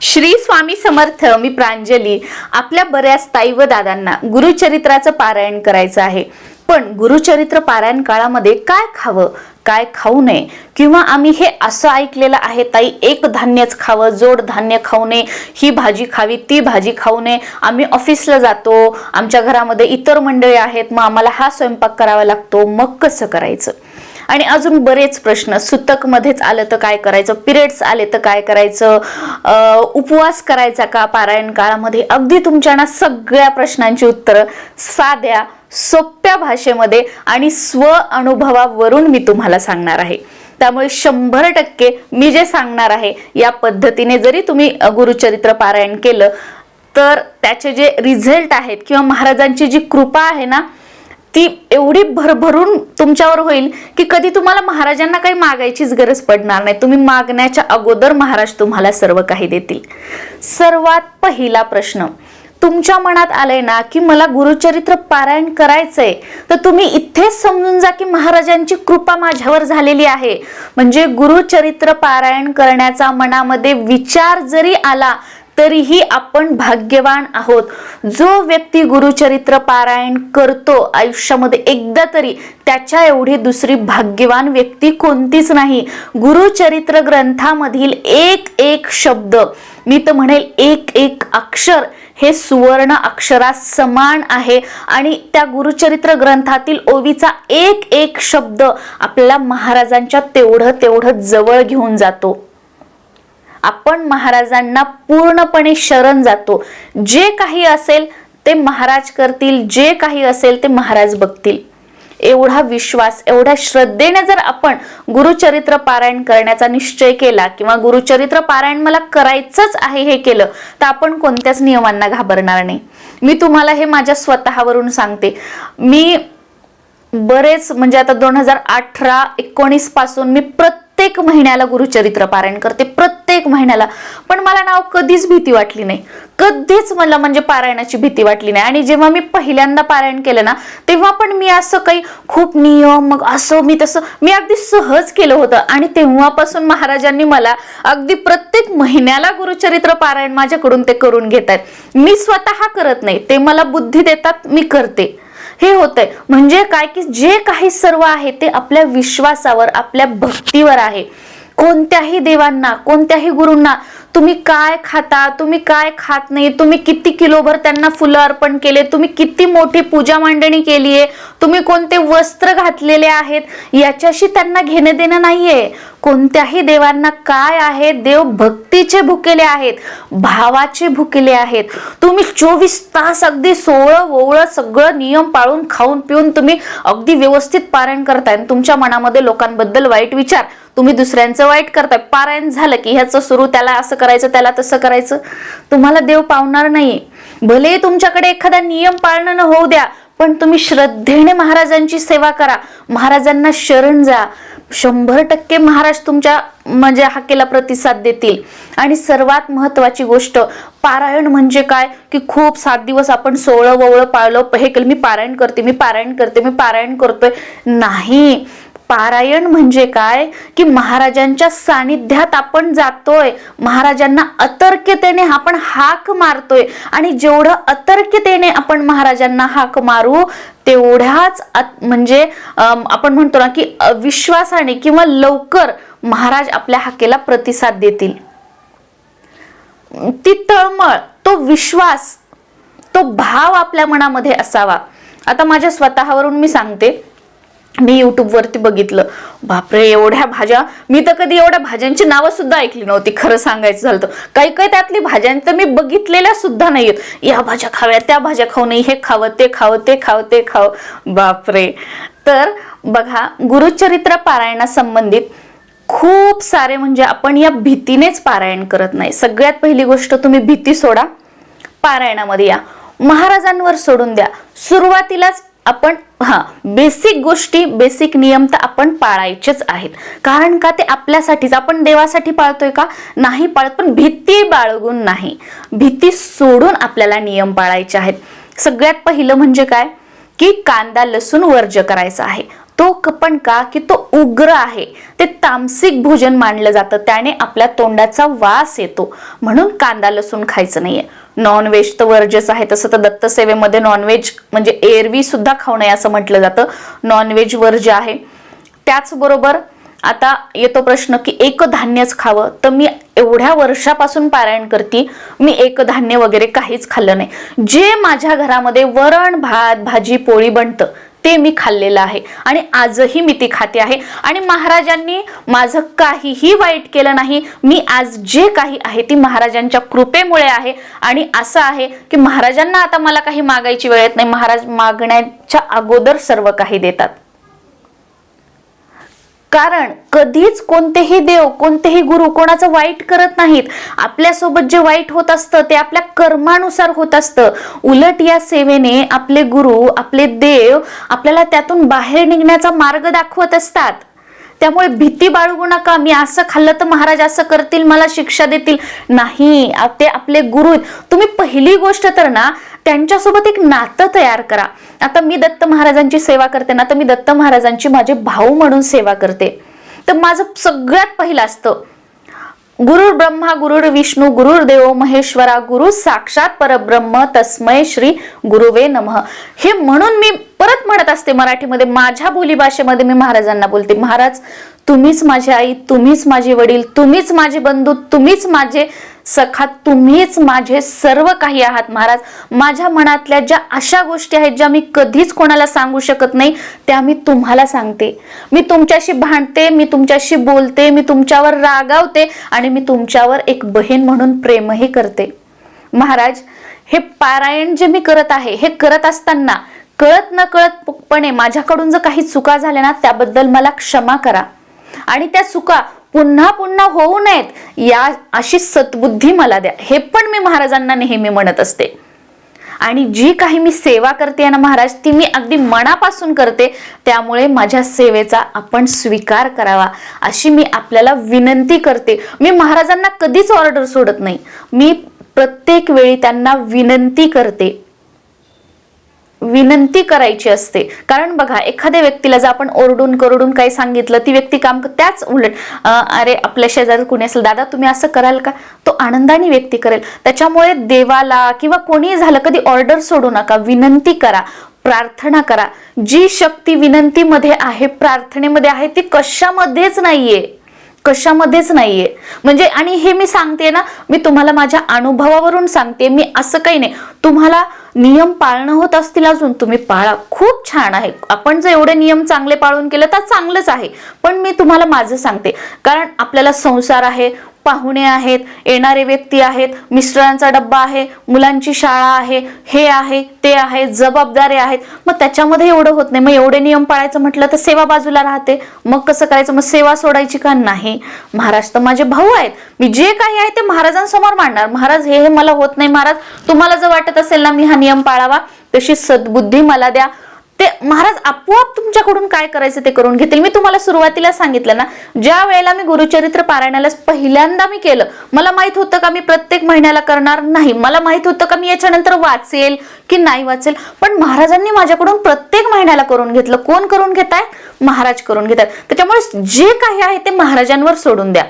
श्री स्वामी समर्थ मी प्रांजली आपल्या बऱ्याच ताई व दादांना गुरुचरित्राचं पारायण करायचं आहे. पण गुरुचरित्र पारायण काळामध्ये काय खावं काय खाऊ नये? किंवा आम्ही हे असं ऐकलेलं आहे ताई एक धान्यच खावं जोड धान्य खाऊ नये ही भाजी खावी ती भाजी खाऊ नये. आम्ही ऑफिसला जातो आमच्या घरामध्ये इतर मंडळी आहेत मग आम्हाला हा स्वयंपाक करावा लागतो मग कसं करायचं? आणि अजून बरेच प्रश्न. सुतक मध्येच आलं तर काय करायचं? पिरियड्स आले तर काय करायचं? उपवास करायचा का? पारायण काळामध्ये? अगदी तुमच्या ना सगळ्या प्रश्नांची उत्तरं साध्या सोप्या भाषेमध्ये आणि स्व अनुभवावरून मी तुम्हाला सांगणार आहे. त्यामुळे शंभर टक्के मी जे सांगणार आहे या पद्धतीने जरी तुम्ही गुरुचरित्र पारायण केलं तर त्याचे जे रिझल्ट आहेत किंवा महाराजांची जी कृपा आहे ना ती एवढी भरभरून तुमच्यावर होईल की कधी तुम्हाला महाराजांना काही मागायचीच गरज पडणार नाही. तुम्ही मागण्याच्या अगोदर महाराज तुम्हाला सर्व काही देतील. सर्वात पहिला प्रश्न तुमच्या मनात आलंय ना की मला गुरुचरित्र पारायण करायचंय तर तुम्ही इथेच समजून जा की महाराजांची कृपा माझ्यावर झालेली आहे. म्हणजे गुरुचरित्र पारायण करण्याचा मनामध्ये विचार जरी आला तरीही आपण भाग्यवान आहोत. जो व्यक्ती गुरुचरित्र पारायण करतो आयुष्यामध्ये एकदा तरी त्याच्या एवढी दुसरी भाग्यवान व्यक्ती कोणतीच नाही. गुरुचरित्र ग्रंथामधील एक एक शब्द मी तर म्हणेल एक एक अक्षर हे सुवर्ण अक्षरास समान आहे. आणि त्या गुरुचरित्र ग्रंथातील ओवीचा एक एक शब्द आपल्याला महाराजांच्या तेवढं तेवढं जवळ घेऊन जातो. आपण महाराजांना पूर्णपणे शरण जातो. जे काही असेल ते महाराज करतील जे काही असेल ते महाराज बघतील. एवढा विश्वास एवढ्या श्रद्धेने जर आपण गुरुचरित्र पारायण करण्याचा निश्चय केला किंवा गुरुचरित्र पारायण मला करायचंच आहे हे केलं तर आपण कोणत्याच नियमांना घाबरणार नाही. मी तुम्हाला हे माझ्या स्वतःवरून सांगते. मी बरेच म्हणजे आता दोन हजार अठरा एकोणीसपासून मी प्रत्येक महिन्याला गुरुचरित्र पारायण करते. प्रत्येक महिन्याला. पण मला नाव कधीच भीती वाटली नाही. कधीच मला म्हणजे पारायणाची भीती वाटली नाही. आणि जेव्हा मी पहिल्यांदा पारायण केलं ना तेव्हा पण मी असं काही खूप नियम मग असं मी तसं मी अगदी सहज केलं होतं. आणि तेव्हापासून महाराजांनी मला अगदी प्रत्येक महिन्याला गुरुचरित्र पारायण माझ्याकडून ते करून घेत आहेत. मी स्वतः करत नाही. ते मला बुद्धी देतात मी करते. हे होतंय. म्हणजे काय की जे काही सर्व आहे ते आपल्या विश्वासावर आपल्या भक्तीवर आहे. कोणत्याही देवांना कोणत्याही गुरूंना तुम्ही काय खाता तुम्ही काय खात नाही तुम्ही किती किलोभर त्यांना फुलं अर्पण केले तुम्ही किती मोठी पूजा मांडणी केली आहे तुम्ही कोणते वस्त्र घातलेले आहेत याच्याशी त्यांना घेणं देणं नाहीये. कोणत्याही देवांना काय आहे देव भक्तीचे भुकेले आहेत भावाचे भुकेले आहेत. तुम्ही चोवीस तास अगदी सोळं ओवळं सगळं नियम पाळून खाऊन पिऊन तुम्ही अगदी व्यवस्थित पारायण करताय. तुमच्या मनामध्ये लोकांबद्दल वाईट विचार तुम्ही दुसऱ्यांचं वाईट करताय. पारायण झालं की ह्याचं सुरू त्याला असं करायचं त्याला तसं करायचं. तुम्हाला देव पावणार नाही भले तुमच्याकडे एखादा नियम पाळणं न होऊ द्या पण तुम्ही श्रद्धेने महाराजांची सेवा करा. महाराजांना शरण जा. शंभर टक्के महाराज तुमच्या म्हणजे हाकेला प्रतिसाद देतील. आणि सर्वात महत्वाची गोष्ट पारायण म्हणजे काय? की खूप सात दिवस आपण सोळं ववळं पाळलं हे केलं मी पारायण करते मी पारायण करते मी पारायण करतोय. नाही. पारायण म्हणजे काय? की महाराजांच्या सानिध्यात आपण जातोय. महाराजांना अतर्क्यतेने आपण हाक मारतोय. आणि जेवढं अतर्क्यतेने आपण महाराजांना हाक मारू तेवढ्याच म्हणजे आपण म्हणतो ना की विश्वासाने किंवा लवकर महाराज आपल्या हाकेला प्रतिसाद देतील. ती तळमळ तो विश्वास तो भाव आपल्या मनामध्ये असावा. आता माझ्या स्वतःवरून मी सांगते. मी यूट्यूबवरती बघितलं. बापरे एवढ्या भाज्या. मी तर कधी एवढ्या भाज्यांची नावं सुद्धा ऐकली नव्हती खरं सांगायचं झालं तर. काही काही त्यातली भाज्या तर मी बघितलेल्या सुद्धा नाहीयेत. या भाज्या खाव्या त्या भाज्या खाऊ नये हे खावं ते खावं ते खावं ते खावं. बापरे. तर बघा गुरुचरित्र पारायणासंबंधित खूप सारे म्हणजे आपण या भीतीनेच पारायण करत नाही. सगळ्यात पहिली गोष्ट तुम्ही भीती सोडा. पारायणामध्ये या. महाराजांवर सोडून द्या. सुरुवातीलाच आपण हा बेसिक गोष्टी बेसिक नियम तर आपण पाळायचेच आहेत. कारण का ते आपल्यासाठीच? आपण देवासाठी पाळतोय का? नाही पाळत पण भीती बाळगून नाही. भीती सोडून आपल्याला नियम पाळायचे आहेत. सगळ्यात पहिलं म्हणजे काय? की कांदा लसूण वर्ज करायचा आहे. तो पण का की तो उग्र आहे? ते तामसिक भोजन मानलं जातं. त्याने आपल्या तोंडाचा वास येतो. म्हणून कांदा लसूण खायचं नाहीये. नॉनव्हेज तर वर्जच आहे. तसं तर दत्तसेवेमध्ये नॉनव्हेज म्हणजे एरवी सुद्धा खाऊ नये असं म्हटलं जातं. नॉनव्हेज वर्ज आहे. त्याचबरोबर आता येतो प्रश्न की एक धान्यच खावं. तर मी एवढ्या वर्षापासून पारायण करते मी एक धान्य वगैरे काहीच खाल्लं नाही. जे माझ्या घरामध्ये वरण भात भाजी पोळी बनतं ते मी खाल्लेलं आहे. आणि आजही मी ती खाते आहे. आणि महाराजांनी माझं काहीही वाईट केलं नाही. मी आज जे काही आहे ती महाराजांच्या कृपेमुळे आहे. आणि असं आहे की महाराजांना आता मला काही मागायची वेळ येत नाही. महाराज मागण्याच्या अगोदर सर्व काही देतात. कारण कधीच कोणतेही देव कोणतेही गुरु कोणाचं वाईट करत नाहीत. आपल्यासोबत जे वाईट होत असतं ते आपल्या कर्मानुसार होत असतं. उलट या सेवेने आपले गुरु आपले देव आपल्याला त्यातून बाहेर निघण्याचा मार्ग दाखवत असतात. त्यामुळे भीती बाळगू नका. मी असं खाल्लं तर महाराज असं करतील मला शिक्षा देतील. नाही ते आपले गुरु तुम्ही पहिली गोष्ट तर ना त्यांच्यासोबत एक नातं तयार करा. आता मी दत्त महाराजांची सेवा करते ना तर मी दत्त महाराजांची माझे भाऊ म्हणून सेवा करते. तर माझं सगळ्यात पहिलं असतं गुरुर ब्रह्मा गुरुर विष्णू गुरुर देव महेश्वरा गुरु साक्षात परब्रह्म तस्मय श्री गुरुवे नमः. हे म्हणून मी परत म्हणत असते मराठीमध्ये माझ्या बोलीभाषेमध्ये मी महाराजांना बोलते. महाराज तुम्हीच माझी आई तुम्हीच माझे वडील तुम्हीच माझे बंधू तुम्हीच माझे सखा तुम्हीच माझे सर्व काही आहात महाराज. माझ्या मनातल्या ज्या अशा गोष्टी आहेत ज्या मी कधीच कोणाला सांगू शकत नाही त्या मी तुम्हाला सांगते. मी तुमच्याशी भांडते मी तुमच्याशी बोलते मी तुमच्यावर रागावते आणि मी तुमच्यावर एक बहीण म्हणून प्रेमही करते. महाराज हे पारायण जे मी करत आहे हे करत असताना कळत न कळतपणे माझ्याकडून जर काही चुका झाल्या ना त्याबद्दल मला क्षमा करा. आणि त्या चुका पुन्हा पुन्हा होऊ नयेत या अशी सद्बुद्धी मला द्या. हे पण मी महाराजांना नेहमी म्हणत असते. आणि जी काही मी सेवा करते ना महाराज ती मी अगदी मनापासून करते. त्यामुळे माझ्या सेवेचा आपण स्वीकार करावा अशी मी आपल्याला विनंती करते. मी महाराजांना कधीच ऑर्डर सोडत नाही. मी प्रत्येक वेळी त्यांना विनंती करते. विनंती करायची असते. कारण बघा एखाद्या व्यक्तीला जर आपण ओरडून करडून काही सांगितलं ती व्यक्ती काम त्याच उलट अरे आपल्या शेजारी कुणी असेल दादा तुम्ही असं कराल का? तो आनंदाने व्यक्ती करेल. त्याच्यामुळे देवाला किंवा कोणीही झालं कधी ऑर्डर सोडू नका. विनंती करा. प्रार्थना करा. जी शक्ती विनंतीमध्ये आहे प्रार्थनेमध्ये आहे ती कशामध्येच नाहीये. कशामध्येच नाहीये. म्हणजे आणि हे मी सांगते ना मी तुम्हाला माझ्या अनुभवावरून सांगते मी असं काही नाही. तुम्हाला नियम पाळणं होत असतील अजून तुम्ही पाळा. खूप छान आहे. आपण जर एवढे नियम चांगले पाळून केलं तर चांगलंच आहे. पण मी तुम्हाला माझं सांगते. कारण आपल्याला संसार आहे पाहुणे आहेत येणारे व्यक्ती आहेत मिस्टरांचा डब्बा आहे मुलांची शाळा आहे हे आहे ते आहे जबाबदारी आहेत. मग त्याच्यामध्ये एवढं होत नाही. मग एवढे नियम पाळायचं म्हटलं तर सेवा बाजूला राहते. मग कसं करायचं? मग सेवा सोडायची का? नाही. महाराज तर माझे भाऊ आहेत. मी जे काही आहे ते महाराजांसमोर मांडणार. महाराज हे हे मला होत नाही महाराज. तुम्हाला जर वाटत असेल ना मी हा नियम पाळावा तशी सद्बुद्धी मला द्या. ते महाराज आपोआप तुमच्याकडून काय करायचं ते करून घेतील? मी तुम्हाला सुरुवातीला सांगितलं ना ज्या वेळेला मी गुरुचरित्र पारायणाला पहिल्यांदा मी केलं मला माहीत होतं का मी प्रत्येक महिन्याला करणार नाही? मला माहीत होतं का मी याच्यानंतर वाचेल की नाही वाचेल? पण महाराजांनी माझ्याकडून प्रत्येक महिन्याला करून घेतलं. कोण करून घेत महाराज करून घेतात. त्याच्यामुळे जे काही आहे ते महाराजांवर सोडून द्या.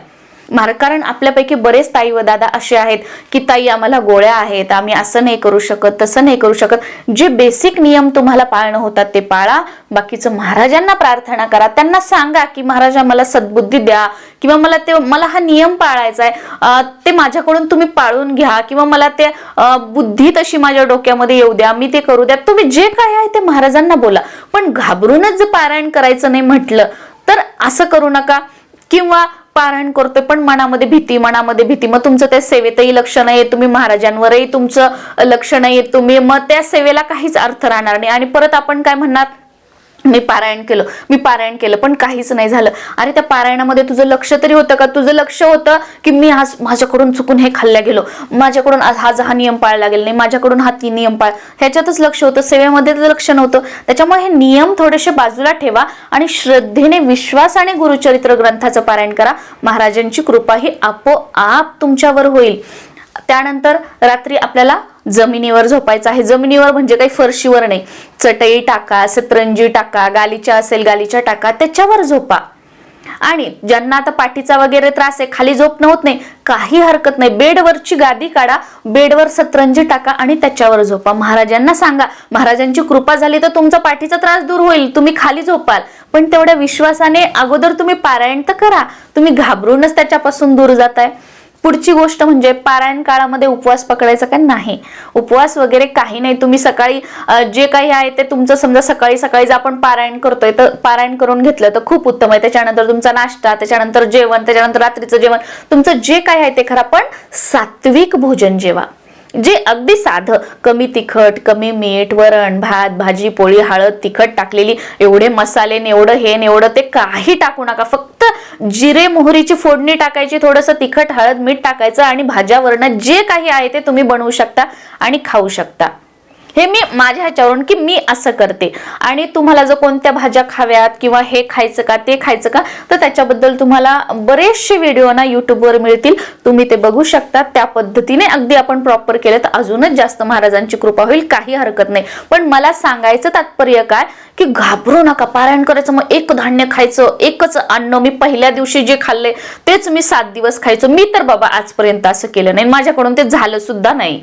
कारण आपल्यापैकी बरेच ताई व दादा असे आहेत की ताई आम्हाला गोळ्या आहेत आम्ही असं नाही करू शकत तसं नाही करू शकत. जे बेसिक नियम तुम्हाला पाळणं होतात ते पाळा. बाकीचं महाराजांना प्रार्थना करा. त्यांना सांगा की महाराजा मला सद्बुद्धी द्या किंवा मला ते मला हा नियम पाळायचा आहे. ते माझ्याकडून तुम्ही पाळून घ्या किंवा मला ते बुद्धी तशी माझ्या डोक्यामध्ये येऊ द्या मी ते करू द्या. तुम्ही जे काय आहे ते महाराजांना बोला. पण घाबरूनच पारायण करायचं नाही म्हटलं तर असं करू नका. किंवा पारायण करतोय पण मनामध्ये भीती मनामध्ये भीती. मग तुमचं त्या सेवेतही लक्ष नाही तुम्ही महाराजांवरही तुमचं लक्ष नाही तुम्ही मग त्या सेवेला काहीच अर्थ राहणार नाही. आणि परत आपण काय म्हणणार? मी पारायण केलं मी पारायण केलं पण काहीच नाही झालं. अरे त्या पारायणामध्ये तुझं लक्ष तरी होतं का? तुझं लक्ष होतं की मी आज माझ्याकडून चुकून हे खाल्ल्या गेलो. माझ्याकडून आज हा हा नियम पाळला गेला नाही माझ्याकडून हा ती नियम पाळ. ह्याच्यातच लक्ष होतं सेवेमध्ये तर लक्ष नव्हतं. त्याच्यामुळे हे नियम थोडेसे बाजूला ठेवा आणि श्रद्धेने विश्वासाने गुरुचरित्र ग्रंथाचं पारायण करा. महाराजांची कृपा ही आपोआप तुमच्यावर होईल. त्यानंतर रात्री आपल्याला जमिनीवर झोपायचं आहे. जमिनीवर म्हणजे काही फरशीवर नाही. चटई टाका सतरंजी टाका गालीच्या असेल गालीच्या टाका त्याच्यावर झोपा. आणि ज्यांना आता पाठीचा वगैरे त्रास आहे खाली झोपणं होत नाही काही हरकत नाही. बेडवरची गादी काढा बेडवर सतरंजी टाका आणि त्याच्यावर झोपा. महाराजांना सांगा महाराजांची कृपा झाली तर तुमचा पाठीचा त्रास दूर होईल तुम्ही खाली झोपाल. पण तेवढ्या विश्वासाने अगोदर तुम्ही पारायण तर करा. तुम्ही घाबरूनच त्याच्यापासून दूर जाताय. पुढची गोष्ट म्हणजे पारायण काळामध्ये उपवास पकडायचा का नाही? उपवास वगैरे काही नाही. तुम्ही सकाळी जे काही आहे ते तुमचं समजा सकाळी सकाळी जर आपण पारायण करतोय तर पारायण करून घेतलं तर खूप उत्तम आहे. त्याच्यानंतर तुमचा नाश्ता त्याच्यानंतर जेवण त्याच्यानंतर रात्रीचं जेवण तुमचं जे काही आहे ते खरं पण सात्विक भोजन जेवा. जे अगदी साधं कमी तिखट कमी मीठ वरण भात भाजी पोळी हळद तिखट टाकलेली एवढे मसाले नेवडं हे न ते काही टाकू नका. फक्त जिरे मोहरीची फोडणी टाकायची थोडंसं तिखट हळद मीठ टाकायचं आणि भाज्यावरनं जे काही आहे ते तुम्ही बनवू शकता आणि खाऊ शकता. हे मी माझ्या ह्याच्यावरून की मी असं करते. आणि तुम्हाला जर कोणत्या भाज्या खाव्यात किंवा हे खायचं का ते खायचं का तर त्याच्याबद्दल तुम्हाला बरेचसे व्हिडिओ ना युट्यूबवर मिळतील. तुम्ही ते बघू शकता. त्या पद्धतीने अगदी आपण प्रॉपर केलं तर अजूनच जास्त महाराजांची कृपा होईल. काही हरकत नाही. पण मला सांगायचं तात्पर्य काय? की घाबरू नका. पारायण करायचं मग एक धान्य खायचं एकच अन्न मी पहिल्या दिवशी जे खाल्ले तेच मी सात दिवस खायचं. मी तर बाबा आजपर्यंत असं केलं नाही. माझ्याकडून ते झालं सुद्धा नाही.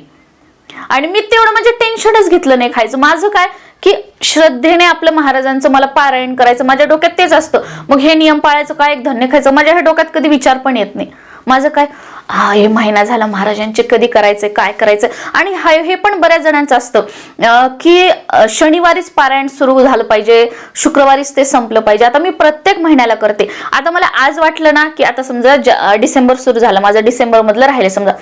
आणि मी तेवढं म्हणजे टेन्शनच घेतलं नाही खायचं. माझं काय? की श्रद्धेने आपल्या महाराजांचं मला पारायण करायचं. माझ्या डोक्यात तेच असतं. मग हे नियम पाळायचं काय एक धान्य खायचं? माझ्या ह्या डोक्यात कधी विचार पण येत नाही. माझं काय? हा हे महिना झाला महाराजांचे कधी करायचे काय करायचं आणि हा हे पण बऱ्याच जणांचं असतं. की शनिवारीच पारायण सुरू झालं पाहिजे शुक्रवारीच ते संपलं पाहिजे. आता मी प्रत्येक महिन्याला करते. आता मला आज वाटलं ना की आता समजा ज- डिसेंबर सुरू झालं माझं डिसेंबर मधलं राहिले समजा.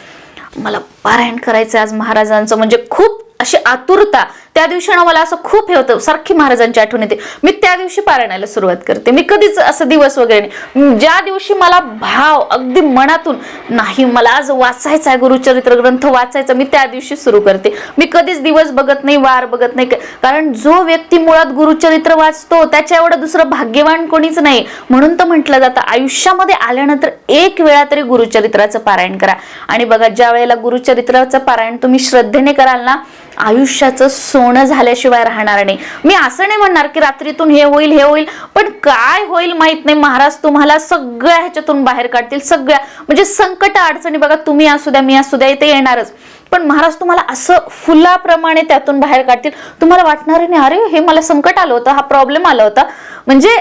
मला पारायण करायचं आज महाराजांचं म्हणजे खूप अशी आतुरता त्या दिवशी ना मला असं खूप हे होतं सारखी महाराजांची आठवण येते. मी त्या दिवशी पारायणाला सुरुवात करते. मी कधीच असं दिवस वगैरे नाही. ज्या दिवशी मला भाव अगदी मनातून नाही मला आज वाचायचा आहे गुरुचरित्र ग्रंथ वाचायचा मी त्या दिवशी सुरू करते. मी कधीच दिवस बघत नाही वार बघत नाही. कारण जो व्यक्ती मुळात गुरुचरित्र वाचतो त्याच्या एवढं दुसरं भाग्यवान कोणीच नाही. म्हणून तर म्हटलं जातं आयुष्यामध्ये आल्यानंतर एक वेळा तरी गुरुचरित्राचं पारायण करा. आणि बघा ज्या वेळेला गुरुचरित्राचं पारायण तुम्ही श्रद्धेने कराल ना आयुष्याचं सोनं झाल्याशिवाय राहणार नाही. मी असं नाही म्हणणार की रात्रीतून हे होईल हे होईल पण काय होईल माहीत नाही. महाराज तुम्हाला सगळ्या ह्याच्यातून बाहेर काढतील सगळ्या. म्हणजे संकट अडचणी बघा तुम्ही असू द्या मी असू द्या इथे येणारच. पण महाराज तुम्हाला असं फुलाप्रमाणे त्यातून बाहेर काढतील. तुम्हाला वाटणार नाही अरे हे मला संकट आलं होतं हा प्रॉब्लेम आला होता. म्हणजे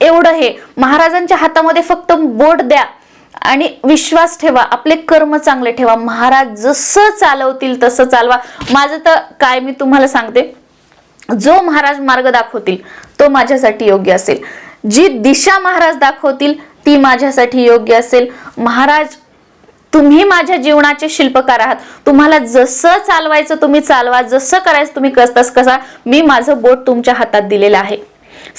एवढं हे. महाराजांच्या हातामध्ये फक्त बोट द्या. आणि विश्वास ठेवा आपले कर्म चांगले ठेवा. महाराज जसं चालवतील तसं चालवा. माझं तर काय मी तुम्हाला सांगते. जो महाराज मार्ग दाखवतील तो माझ्यासाठी योग्य असेल. जी दिशा महाराज दाखवतील ती माझ्यासाठी योग्य असेल. महाराज तुम्ही माझ्या जीवनाचे शिल्पकार आहात. तुम्हाला जसं चालवायचं तुम्ही चालवा जसं करायचं तुम्ही कसतास कसा. मी माझं बोट तुमच्या हातात दिलेलं आहे.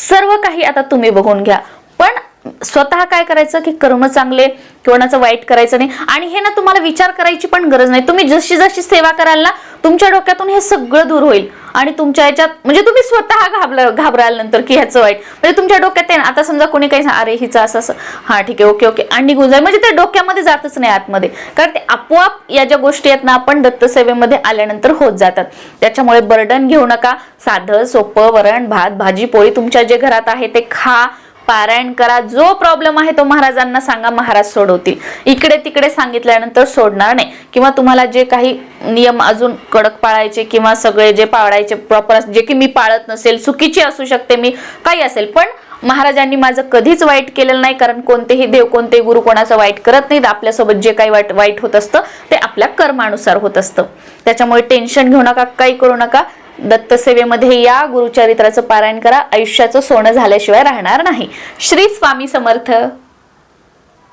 सर्व काही आता तुम्ही बघून घ्या. पण स्वतः काय करायचं की कर्म चांगले कोणाचं वाईट करायचं नाही. आणि हे ना तुम्हाला विचार करायची पण गरज नाही. तुम्ही जशी जशी सेवा कराल ना तुमच्या डोक्यातून हे सगळं दूर होईल. आणि तुमच्या याच्यात म्हणजे तुम्ही स्वतः घाबर घाबराल नंतर की ह्याचं वाईट. म्हणजे तुमच्या डोक्यात आहे ना आता समजा कोणी काही अरे हिचं असं असं. हा ठीक आहे ओके ओके. आणि निघून जाईल. म्हणजे ते डोक्यामध्ये जातच नाही आतमध्ये. कारण ते आपोआप या ज्या गोष्टी आहेत ना आपण दत्तसेवेमध्ये आल्यानंतर होत जातात. त्याच्यामुळे बर्डन घेऊ नका. साधं सोपं वरण भात भाजी पोळी तुमच्या जे घरात आहे ते खा. पारायण करा. जो प्रॉब्लेम आहे तो महाराजांना सांगा महाराज सोडवतील. इकडे तिकडे सांगितल्यानंतर सोडणार नाही. किंवा तुम्हाला जे काही नियम अजून कडक पाळायचे किंवा सगळे जे पाळायचे प्रॉपर जे की मी पाळत नसेल चुकीची असू शकते मी काही असेल. पण महाराजांनी माझं कधीच वाईट केलेलं नाही कारण कोणतेही देव कोणतेही गुरु कोणाचं वाईट करत नाहीत. आपल्यासोबत जे काही वाईट वाईट होत असतं ते आपल्या कर्मानुसार होत असतं. त्याच्यामुळे टेन्शन घेऊ नका काही करू नका. दत्तसेवेमध्ये या गुरुचरित्राचं पारायण करा. आयुष्याचं सोनं झाल्याशिवाय राहणार नाही. श्री स्वामी समर्थ.